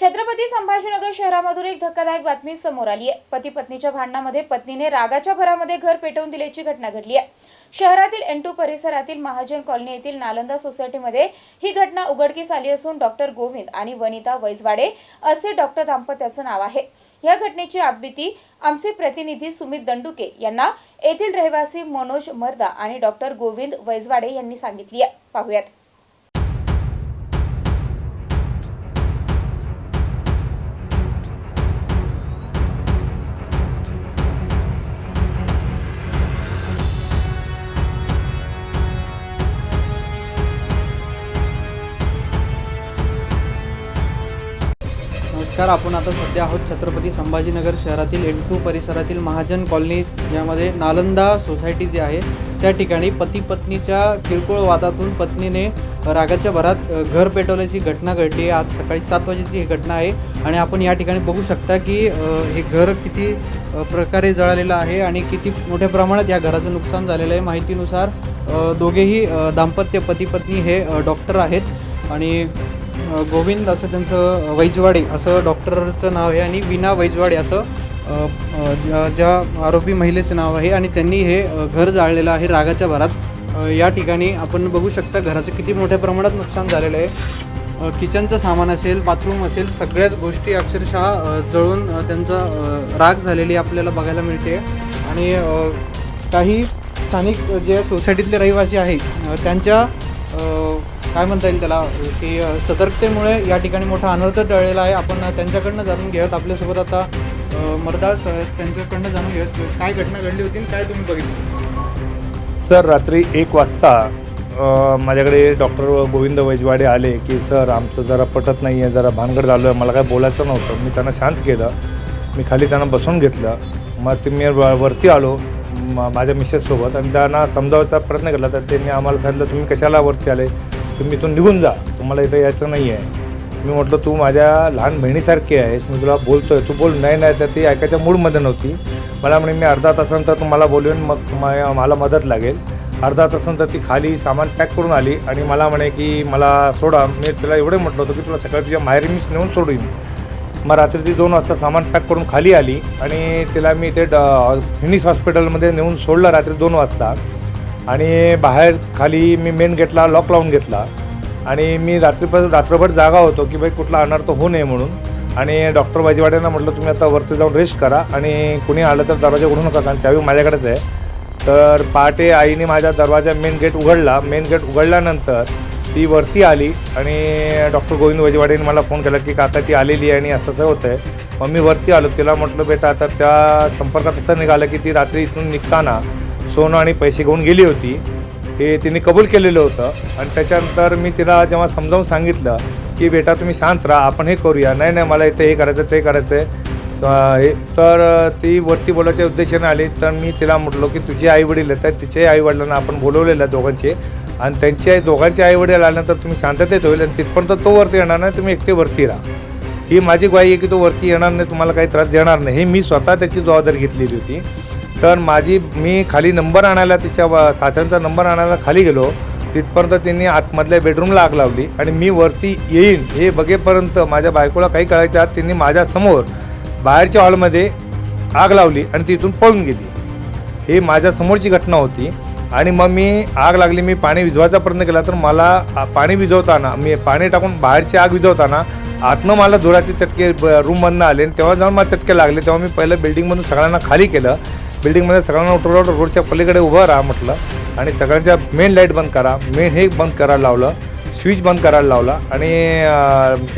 छत्रपती संभाजीनगर शहरामधून एक धक्कादायक बातमी समोर आली आहे. पती पत्नीच्या भांडणामध्ये पत्नीने रागाच्या भरामध्ये घर पेटवून दिल्याची घटना घडली आहे. शहरातील एंटू परिसरातील महाजन कॉलनी येथील नालंदा सोसायटीमध्ये ही घटना उघडकीस आली असून डॉक्टर गोविंद आणि वनिता वैजवाडे असे डॉक्टर दाम्पत्याचं नाव आहे. या घटनेची आपबीती आमचे प्रतिनिधी सुमित दंडुके यांना येथील रहिवासी मनोज मर्दा आणि डॉक्टर गोविंद वैजवाडे यांनी सांगितली आहे. पाहुयात. नमस्कार आपण आता सध्या आहोत छत्रपती संभाजीनगर शहरातील एंटू परिसरातील महाजन कॉलनी यामध्ये नालंदा सोसायटी जी आहे त्या ठिकाणी पती पत्नीच्या किरकोळ वादातून पत्नीने रागाच्या भरात घर पेटवल्याची घटना घडली आहे. आज सकाळी सात वाजेची ही घटना आहे आणि आपण या ठिकाणी बघू शकता की हे घर किती प्रकारे जळालेलं आहे आणि किती मोठ्या प्रमाणात या घराचं नुकसान झालेलं आहे. माहितीनुसार दोघेही दाम्पत्य पती पत्नी हे डॉक्टर आहेत आणि गोविंद असं त्यांचं वैजवाडे असं डॉक्टरचं नाव आहे आणि विना वैजवाडे असं ज्या ज्या आरोपी महिलेचं नाव आहे आणि त्यांनी हे घर जाळलेलं आहे रागाच्या भरात. या ठिकाणी आपण बघू शकता घराचं किती मोठ्या प्रमाणात नुकसान झालेलं आहे. किचनचं सामान असेल बाथरूम असेल सगळ्याच गोष्टी अक्षरशः जळून त्यांचा राग झालेली आपल्याला बघायला मिळते. आणि काही स्थानिक जे सोसायटीतले रहिवासी आहे त्यांच्या काय म्हणता येईल त्याला? की सतर्कतेमुळे या ठिकाणी मोठा अनर्थ टळलेला आहे. आपण त्यांच्याकडनं जाणून घेऊयात. आपल्यासोबत आता मरदाळ मर्दाळ सर आहेत. त्यांच्याकडनं जाणून घेऊयात. काय घटना घडली होती काय तुम्ही बघितलं? सर रात्री एक वाजता माझ्याकडे डॉक्टर गोविंद वैजवाडे आले की सर आमचं जरा पटत नाही आहे जरा भानगड झालो आहे. मला काय बोलायचं नव्हतं. मी त्यांना शांत केलं. मी खाली त्यांना बसवून घेतलं. मग ते मी व- वरती आलो म- माझ्या मिसेससोबत. आणि त्यांना समजावायचा प्रयत्न केला. तर त्यांनी आम्हाला सांगितलं तुम्ही कशाला वरती आले? तुम्ही इथून निघून जा. तुम्हाला इथं यायचं नाही आहे मी म्हटलं तू माझ्या लहान बहिणीसारखी आहेस. मी तुला बोलतो आहे तू बोल. नाही नाही. तर ती ऐकायच्या मूडमध्ये नव्हती. मला म्हणे मी अर्धा तासानंतर तुम्हाला बोलवेन. मग मला मदत लागेल. अर्धा तासानंतर ती खाली सामान पॅक करून आली आणि मला म्हणे की मला सोडा. मी तिला एवढे म्हटलं होतं की तुला सकाळी तुझ्या माहेरी मीच नेऊन सोडून मग रात्री ती दोन वाजता सामान पॅक करून खाली आली आणि तिला मी ते ड फिनिक्स हॉस्पिटलमध्ये नेऊन सोडलं रात्री दोन वाजता. आणि बाहेर खाली मी मेन गेटला लॉक लावून घेतला. आणि मी रात्रीपासून रात्रभर जागा होतो की बाई कुठला अनर्थ होऊ नये म्हणून. आणि डॉक्टर बाजीवाड्यांना म्हटलं तुम्ही आता वरती जाऊन रेस्ट करा आणि कुणी आलं तर दरवाजा उघडू नका कारण चावी माझ्याकडेच आहे. तर पहाटे आईने माझा दरवाजा मेन गेट उघडला. मेन गेट उघडल्यानंतर ती वरती आली आणि डॉक्टर गोविंद वजवाडेने मला फोन केला की आता ती आलेली आहे आणि असं असं होतं आहे मग मी वरती आलो. तिला म्हटलं बेटा आता त्या संपर्कात असं निघालं की ती रात्री इथून निघताना सोनं आणि पैसे घेऊन गेली होती. हे तिने कबूल केलेलं होतं. आणि त्याच्यानंतर मी तिला जेव्हा समजावून सांगितलं की बेटा तुम्ही शांत राहा आपण हे करूया. नाही नाही मला इथे हे करायचं ते करायचं आहे तर ती वरती बोलायच्या उद्देशाने आली. तर मी तिला म्हटलो की तुझे आईवडील आहेत तिचे आईवडिलांना आपण बोलवलेलं आहे दोघांचे. आणि त्यांचे आई दोघांचे आईवडील आल्यानंतर तुम्ही शांततेत होईल आणि तिथपर्यंत तो वरती येणार नाही. तुम्ही एकटे वरती राहा. ही माझी ग्वाही आहे की तो वरती येणार नाही तुम्हाला काही त्रास देणार नाही. हे मी स्वतः त्याची जबाबदारी घेतलेली होती. तर माझी मी खाली नंबर आणायला तिच्या सासऱ्यांचा नंबर आणायला खाली गेलो. तिथपर्यंत त्यांनी आतमधल्या बेडरूमला आग लावली आणि मी वरती येईन हे बघेपर्यंत माझ्या बायकोला काही कळायच्या आत त्यांनी माझ्यासमोर बाहेरच्या हॉलमध्ये आग लावली आणि तिथून पळून गेली. ही माझ्यासमोरची घटना होती आणि मग मी आग लागली मी पाणी विझवायचा प्रयत्न केला. तर मला पाणी विझवताना मी पाणी टाकून बाहेरची आग विझवताना आतनं मला धुराचे चटके ब रूममधनं आले आणि तेव्हा जाऊन मला चटके लागले. तेव्हा मी पहिलं बिल्डिंगमधून सगळ्यांना खाली केलं. बिल्डिंगमध्ये सगळ्यांना उठवलं रोडच्या पलीकडे उभं राहा म्हटलं. आणि सगळ्यांच्या मेन लाइट बंद करा. मेन हे बंद करायला लावलं. स्विच बंद करायला लावला. आणि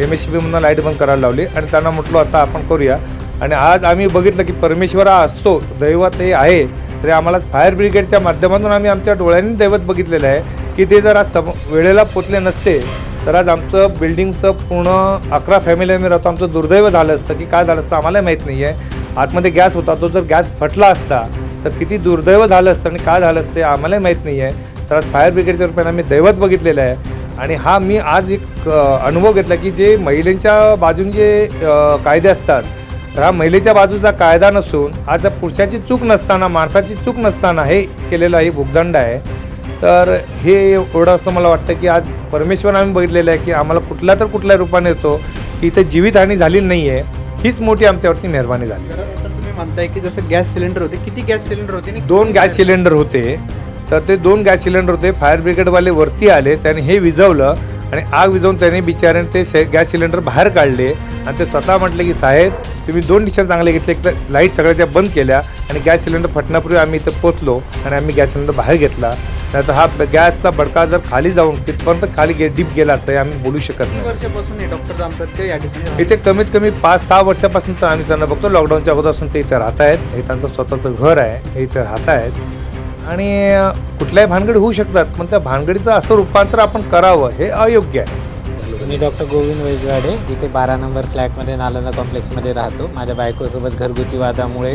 एम एस सी बीमधनं लाइट बंद करायला लावली. आणि त्यांना म्हटलं आता आपण करूया. आणि आज आम्ही बघितलं की परमेश्वर हा असतो. दैवत हे आहे. तरी आम्हाला फायर ब्रिगेडच्या माध्यमातून आम्ही आमच्या डोळ्यांनी दैवत बघितलेलं आहे की ते जर आज सम वेळेला पोचले नसते तर आज आमचं बिल्डिंगचं पूर्ण अकरा फॅमिली आम्ही राहतो. आमचं दुर्दैव झालं असतं की काय झालं असतं आम्हाला माहीत नाही आहे आतमध्ये गॅस होता तो जर गॅस फटला असता तर किती दुर्दैव झालं असतं आणि काय झालं असतं आम्हालाही माहीत नाही आहे तर आज फायर ब्रिगेडच्या रुपयाने आम्ही दैवत बघितलेलं आहे. आणि हा मी आज एक अनुभव घेतला की जे महिलेंच्या बाजूने जे कायदे असतात तर हा महिलेच्या बाजूचा कायदा नसून आज पुरुषाची चूक नसताना माणसाची चूक नसताना हे केलेलं हे भूगदंड आहे. तर हे एवढं असं मला वाटतं की आज परमेश्वर आम्ही बघितलेलं आहे की आम्हाला कुठल्या तर कुठल्या रूपाने येतो की इथं जीवितहानी झाली नाही आहे हीच मोठी आमच्यावरती मेहरबानी झाली. तुम्ही म्हणताय की जसं गॅस सिलेंडर होते किती गॅस सिलेंडर होते दोन गॅस सिलेंडर होते. तर ते दोन गॅस सिलेंडर होते. फायर ब्रिगेडवाले वरती आले त्याने हे विझवलं आणि आग विझवून त्याने बिचाऱ्याने ते से गॅस सिलेंडर बाहेर काढले. आणि ते स्वतः म्हटले की साहेब तुम्ही दोन डिसिजन चांगले घेतले. एक तर लाइट सगळ्याच्या बंद केल्या आणि गॅस सिलेंडर फटण्यापूर्वी आम्ही इथं पोचलो आणि आम्ही गॅस सिलेंडर बाहेर घेतला. नाही तर हा गॅसचा बडका जर खाली जाऊन तिथपर्यंत खाली गे डीप गेला असता हे आम्ही बोलू शकत किती नाही. वर्षापासून हे डॉक्टर दाम्पत्य या ठिकाणी इथे कमीत कमी पाच सहा वर्षापासून तर आम्ही त्यांना बघतो. लॉकडाऊनच्या अगोदरपासून ते इथे राहत आहेत. हे त्यांचं स्वतःचं घर आहे. हे इथे राहत आहेत. आणि कुठल्याही भानगडी होऊ शकतात पण त्या भानगडीचं असं रूपांतर आपण करावं हे अयोग्य आहे. मी डॉक्टर गोविंद वैजवाडे इथे बारा नंबर फ्लॅटमध्ये नालंदा कॉम्प्लेक्समध्ये राहतो. माझ्या बायकोसोबत घरगुती वादामुळे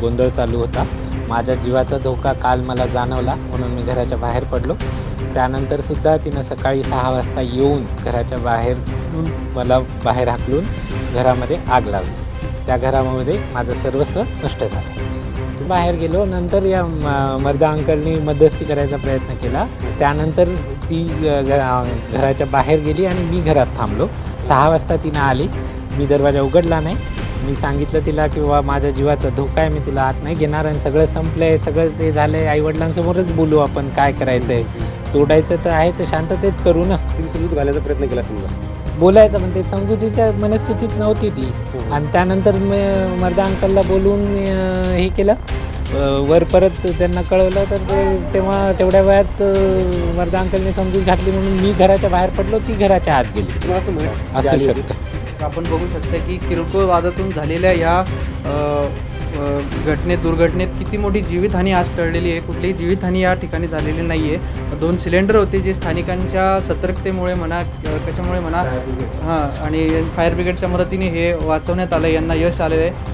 गोंधळ चालू होता. माझ्या जीवाचा धोका काल मला जाणवला म्हणून मी घराच्या बाहेर पडलो. त्यानंतर सुद्धा तिनं सकाळी सहा वाजता येऊन घराच्या बाहेर मला बाहेर हाकलून घरामध्ये आग लावली. त्या घरामध्ये माझं सर्वस्व नष्ट झालं. बाहेर गेलो नंतर या मर्दा अंकलनी मध्यस्थी करायचा प्रयत्न केला. त्यानंतर ती घराच्या बाहेर गेली आणि मी घरात थांबलो. सहा वाजता तिनं आली. मी दरवाजा उघडला नाही. मी सांगितलं तिला की बाबा माझ्या जीवाचा धोका आहे मी तुला आत नाही घेणार आणि सगळं संपलं आहे सगळं जे झालं आहे आईवडिलांसमोरच बोलू आपण काय करायचं आहे तोडायचं तर आहे तर शांततेत करू ना. तुम्ही समजूत घालायचा प्रयत्न केला समजा बोलायचं पण ते समजुतीच्या मनस्थितीत नव्हती ती. आणि त्यानंतर मी मर्दा अंकलला बोलून अं, हे केलं. अं, वर परत त्यांना कळवलं तर ते तेव्हा तेवढ्या वेळात अं, मर्दा अंकलने समजूत घातली म्हणून मी घराच्या बाहेर पडलो ती घराच्या आत गेली. तुम्हाला असं असू. शकतं. आपण बघू शकता की किरकोळ वादातून झालेल्या या घटनेत दुर्घटनेत किती मोठी जीवितहानी आज टळलेली आहे. कुठलीही जीवितहानी या ठिकाणी झालेली नाही आहे दोन सिलेंडर होते जे स्थानिकांच्या सतर्कतेमुळे म्हणा कशामुळे म्हणा हां आणि फायर ब्रिगेडच्या मदतीने हे वाचवण्यात आलं यांना यश आलेलं आहे.